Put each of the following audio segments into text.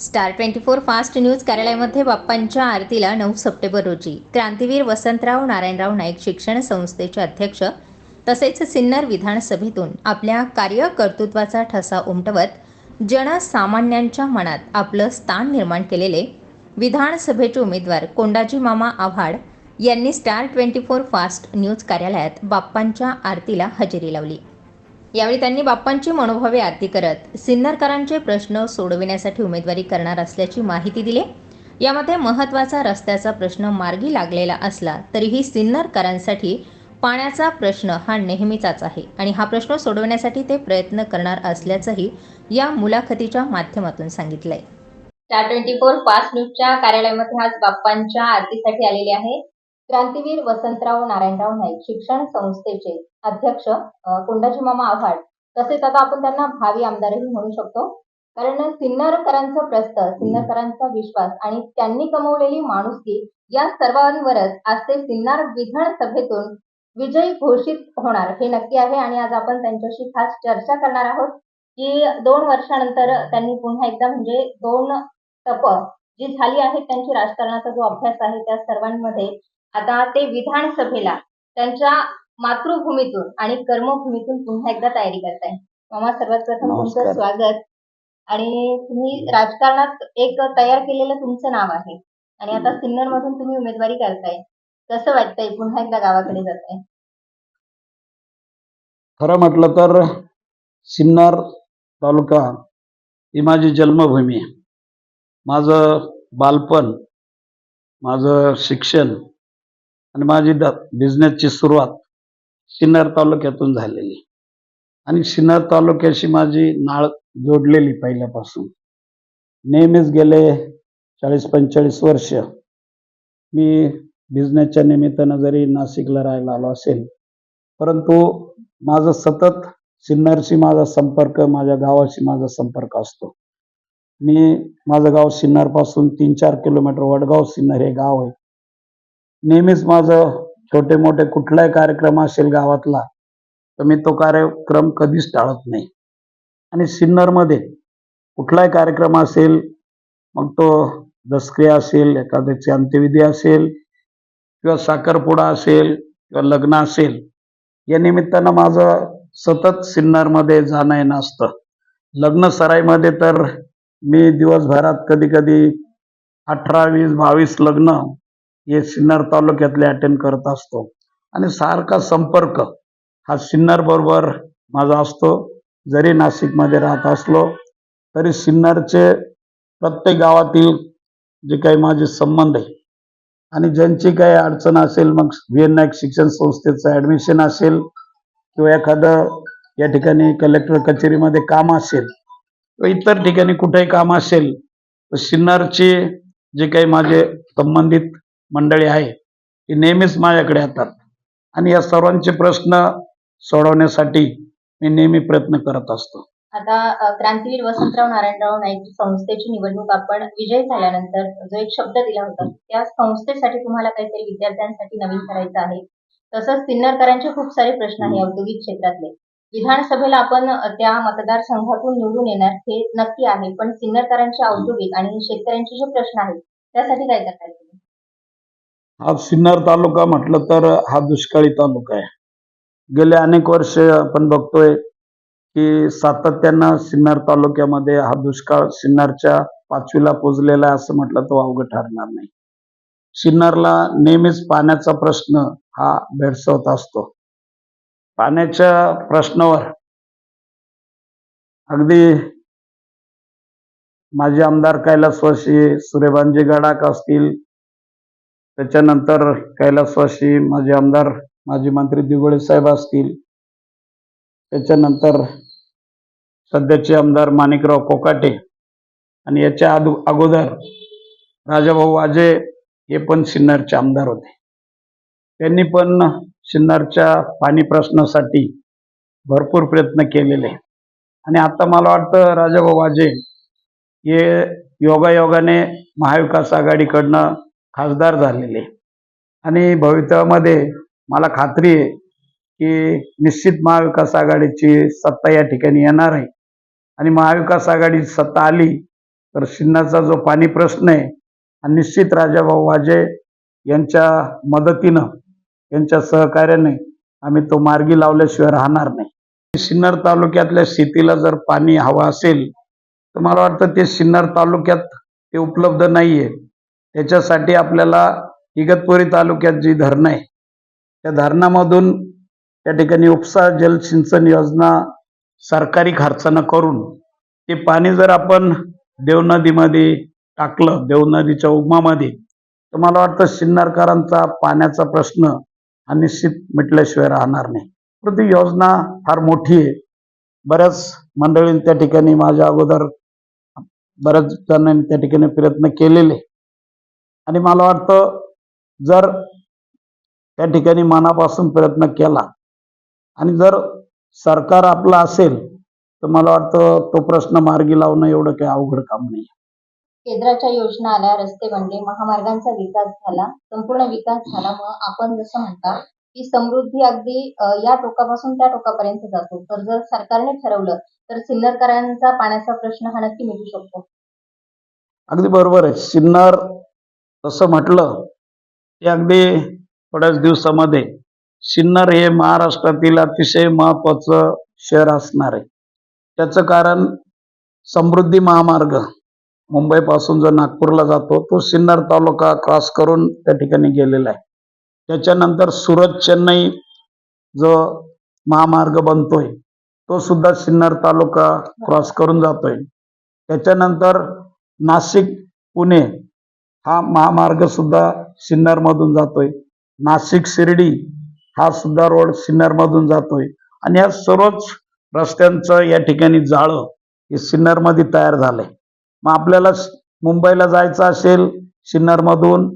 Star twenty four fast news कार्यालयामध्ये बाप्पांच्या आरतीला नऊ सप्टेंबर रोजी क्रांतीवीर वसंतराव नारायणराव नाईक शिक्षण संस्थेचे अध्यक्ष तसेच सिन्नर विधानसभेतून आपल्या कार्यकर्तृत्वाचा ठसा उमटवत जनसामान्यांच्या मनात आपलं स्थान निर्माण केलेले विधानसभेचे उमेदवार कोंडाजी मामा आव्हाड यांनी star twenty four fast news कार्यालयात बाप्पांच्या आरतीला हजेरी लावली. यावेळी त्यांनी बाप्पांची मनोभावे आरती करत सिन्नरकरांचे प्रश्न सोडविण्यासाठी उमेदवारी करणार असल्याची माहिती दिली. यामध्ये महत्त्वाचा रस्त्याचा प्रश्न मार्गी लागलेला असला तरीही सिन्नरकरांसाठी पाण्याचा प्रश्न हा नेहमीचाच आहे आणि हा प्रश्न सोडवण्यासाठी ते प्रयत्न करणार असल्याचंही या मुलाखतीच्या माध्यमातून सांगितलंय. स्टार ट्वेंटी फोर फास्ट न्यूजच्या कार्यालयामध्ये आज बाप्पांच्या आरतीसाठी आलेले आहे. क्रांतीवीर वसंतराव नारायणराव नाईक शिक्षण संस्थेचे अध्यक्ष कुंडाजी कोंडाजी मामा आव्हाड. तसेच आता आपण त्यांना भावी आमदारही म्हणू शकतो. कारण सिन्नरकरांचं प्रस्त सिन्नरकरांचा विश्वास आणि त्यांनी कमवलेली माणुसकी या सर्वांवरच आज ते सिन्नर विधानसभेतून विजयी घोषित होणार हे नक्की आहे. आणि आज आपण त्यांच्याशी खास चर्चा करणार आहोत की दोन वर्षानंतर त्यांनी पुन्हा एकदा म्हणजे दोन तप जी झाली आहेत त्यांची राजकारणाचा जो अभ्यास आहे त्या सर्वांमध्ये आता ते विधानसभेला त्यांच्या मातृभूमीतून आणि कर्मभूमीतून पुन्हा एकदा तयारी करताय मामा सर्वात प्रथम तुमचं. स्वागत. आणि तुम्ही राजकारणात एक तयार केलेलं तुमचं नाव आहे. आणि आता सिन्नर मधून तुम्ही उमेदवारी करताय. कसं वाटतंय पुन्हा एकदा गावाकडे जाताय? खरं म्हटलं तर सिन्नर तालुका ही माझी जन्मभूमी आहे. माझं बालपण माझं शिक्षण आणि माझी द बिझनेसची सुरुवात सिन्नर तालुक्यातून झालेली. आणि सिन्नर तालुक्याशी माझी नाळ जोडलेली पहिल्यापासून. नेहमीच गेले चाळीस पंचेचाळीस वर्ष. मी बिझनेसच्या निमित्तानं जरी नाशिकला राहायला आलो असेल परंतु माझं सतत सिन्नरशी माझा संपर्क माझ्या गावाशी माझा संपर्क असतो. मी माझं गाव सिन्नरपासून तीन चार किलोमीटर वडगाव सिन्नर हे गाव आहे. नेहमीच माझं छोटे मोठे कुठलाही कार्यक्रम असेल गावातला तर मी तो कार्यक्रम कधीच टाळत नाही. आणि सिन्नरमध्ये कुठलाही कार्यक्रम असेल मग तो दसक्रिया असेल एखाद्याची अंत्यविधी असेल किंवा साखरपुडा असेल किंवा लग्न असेल या निमित्तानं माझं सतत सिन्नरमध्ये जाणं येणं असतं. लग्न सराईमध्ये तर मी दिवसभरात कधी कधी अठरा वीस बावीस लग्न हे सिन्नर तालुक्यातले अटेंड करत असतो. आणि सारखा संपर्क हा सिन्नर बरोबर माझा असतो. जरी नाशिकमध्ये राहत असलो तरी सिन्नरचे प्रत्येक गावातील जे काही माझे संबंध आहे आणि ज्यांची काही अडचण असेल मग व्ही एन शिक्षण संस्थेचं ॲडमिशन असेल किंवा एखादं या ठिकाणी कलेक्टर कचेरीमध्ये काम असेल किंवा इतर ठिकाणी कुठेही काम असेल तर सिन्नरचे जे काही माझे संबंधित मंडळी आहे ते नेहमीच माझ्याकडे येतात. आणि या सर्वांचे प्रश्न सोडवण्यासाठी मी नेहमी प्रयत्न करत असतो. आता क्रांतीवीर वसंतराव नारायणराव नाईक संस्थेची निवडणूक आपण विजय झाल्यानंतर जो एक शब्द दिला होता त्या संस्थेसाठी तुम्हाला काहीतरी विद्यार्थ्यांसाठी नवीन करायचं आहे. तसंच सिन्नरकरांचे खूप सारे प्रश्न आहे औद्योगिक क्षेत्रातले. विधानसभेला आपण त्या मतदारसंघातून निवडून येणार हे नक्की आहे पण सिन्नरकरांचे औद्योगिक आणि शेतकऱ्यांचे जे प्रश्न आहेत त्यासाठी काय करता येईल? हा सिन्नर तालुका म्हटलं तर हा दुष्काळी तालुका आहे. गेले अनेक वर्ष आपण बघतोय की सातत्यानं सिन्नर तालुक्यामध्ये हा दुष्काळ सिन्नरच्या पाचवीला पोचलेला आहे असं म्हटलं तर अवघड ठरणार नाही. सिन्नरला नेहमीच पाण्याचा प्रश्न हा भेडसवत असतो. पाण्याच्या प्रश्नावर अगदी माजी आमदार कैलासवासी सूर्यभानजी गडाख असतील त्याच्यानंतर कैलासवासी माजी आमदार माजी मंत्री दिगोळे साहेब असतील. त्याच्यानंतर सध्याचे आमदार माणिकराव कोकाटे आणि याच्या आदो अगोदर राजाभाऊ वाजे हे पण सिन्नरचे आमदार होते. त्यांनी पण सिन्नरच्या पाणी प्रश्नासाठी भरपूर प्रयत्न केलेले. आणि आता मला वाटतं राजाभाऊ वाजे हे योगायोगाने महाविकास आघाडीकडनं खासदार झालेले. आणि भवितव्यामध्ये मला खात्री आहे की निश्चित महाविकास आघाडीची सत्ता या ठिकाणी येणार आहे. आणि महाविकास आघाडी सत्ता आली तर सिन्नाचा जो पाणी प्रश्न आहे हा निश्चित राजाभाऊ वाजे यांच्या मदतीनं यांच्या सहकार्याने आम्ही तो मार्गी लावल्याशिवाय राहणार नाही. सिन्नर तालुक्यातल्या शेतीला जर पाणी हवं असेल तर मला वाटतं ते सिन्नर तालुक्यात ते उपलब्ध नाही आहे त्याच्यासाठी आपल्याला इगतपुरी तालुक्यात जी धरणं आहे त्या धरणामधून त्या ठिकाणी उपसा जलसिंचन योजना सरकारी खर्चानं करून ते पाणी जर आपण देव नदीमध्ये टाकलं देव नदीच्या उगमामध्ये तर मला वाटतं सिन्नरकरांचा पाण्याचा प्रश्न हा निश्चित मिटल्याशिवाय राहणार नाही. तर ती योजना फार मोठी आहे. बऱ्याच मंडळींनी त्या ठिकाणी माझ्या अगोदर बऱ्याच जणांनी त्या ठिकाणी प्रयत्न केलेले. आणि मला वाटतं जर त्या ठिकाणी मनापासून प्रयत्न केला आणि जर सरकार आपलं असेल तर मला वाटतं तो प्रश्न मार्गी लावणं एवढं काही अवघड काम नाही. केंद्राच्या योजना आल्या रस्ते बनले महामार्गांचा विकास झाला संपूर्ण विकास झाला मग आपण जसं म्हणता की समृद्धी अगदी या टोकापासून त्या टोकापर्यंत जातो. तर जर सरकारने ठरवलं तर सिन्नरकरांचा पाण्याचा प्रश्न हा नक्की मिटू शकतो. अगदी बरोबर आहे. सिन्नर तसं म्हटलं की अगदी थोड्याच दिवसामध्ये सिन्नर हे महाराष्ट्रातील अतिशय महत्वाचं शहर असणार आहे. त्याचं कारण समृद्धी महामार्ग. मुंबईपासून जो नागपूरला जातो तो सिन्नर तालुका क्रॉस करून त्या ठिकाणी गेलेला आहे. त्याच्यानंतर सुरत चेन्नई जो महामार्ग बनतोय तो सुद्धा सिन्नर तालुका क्रॉस करून जातोय. त्याच्यानंतर नाशिक पुणे हा महामार्ग सुद्धा सिन्नरमधून जातोय. नाशिक शिर्डी हा सुद्धा रोड सिन्नरमधून जातोय. आणि या सर्वच रस्त्यांचं या ठिकाणी जाळं हे सिन्नरमध्ये तयार झालंय. मग आपल्याला मुंबईला जायचं असेल सिन्नरमधून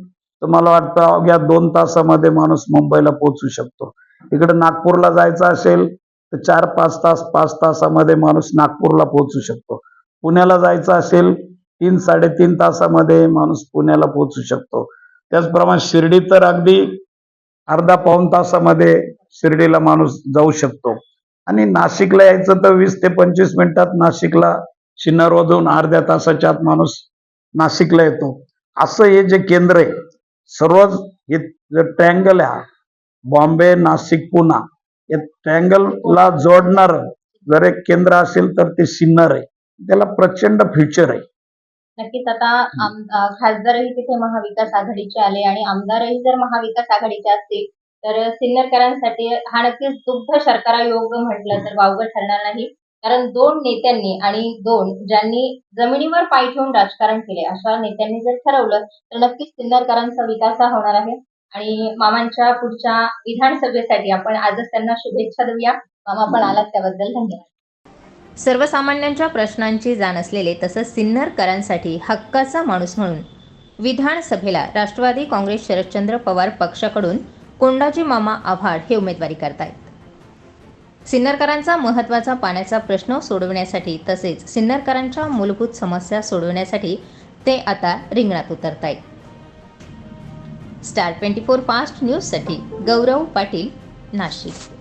तर मला वाटतं अवघ्या दोन तासामध्ये माणूस मुंबईला पोहोचू शकतो. इकडे नागपूरला जायचं असेल तर चार पाच तास पाच तासामध्ये माणूस नागपूरला पोहोचू शकतो. पुण्याला जायचं असेल तीन साडेतीन तासामध्ये माणूस पुण्याला पोहोचू शकतो. त्याचप्रमाणे शिर्डी तर अगदी अर्धा पाऊण तासामध्ये शिर्डीला माणूस जाऊ शकतो. आणि नाशिकला यायचं तर वीस ते पंचवीस मिनिटात नाशिकला सिन्नरमधून अर्ध्या तासाच्या आत माणूस नाशिकला येतो. असं हे जे केंद्र आहे सर्वच हे जे ट्रँगल आहे हा, बॉम्बे नाशिक पुणा या ट्रँगलला जोडणार जर एक केंद्र असेल तर ते सिन्नर आहे. त्याला प्रचंड फ्युचर आहे. नक्कीच आता खासदारही तिथे महाविकास आघाडीचे आले आणि आमदारही जर महाविकास आघाडीचे असतील तर सिन्नरकरांसाठी हा नक्कीच दुग्ध शर्करा योग म्हटलं तर वावगं ठरणार नाही. कारण दोन नेत्यांनी आणि दोन ज्यांनी जमिनीवर पाय ठेवून राजकारण केले अशा नेत्यांनी जर ठरवलं तर नक्कीच सिन्नरकरांचा विकास हा होणार आहे. आणि मामांच्या पुढच्या विधानसभेसाठी आपण आजच त्यांना शुभेच्छा देऊया. मामा पण आलात त्याबद्दल धन्यवाद. सर्वसामान्यांच्या प्रश्नांची जाण असलेले तसंच सिन्नरकरांसाठी हक्काचा माणूस म्हणून विधानसभेला राष्ट्रवादी काँग्रेस शरदचंद्र पवार पक्षाकडून कोंडाजी मामा आव्हाड हे उमेदवारी करतायत. सिन्नरकरांचा महत्त्वाचा पाण्याचा प्रश्न सोडवण्यासाठी तसेच सिन्नरकरांच्या मूलभूत समस्या सोडवण्यासाठी ते आता रिंगणात उतरतायत. स्टार ट्वेंटी फोर फास्ट न्यूजसाठी गौरव पाटील नाशिक.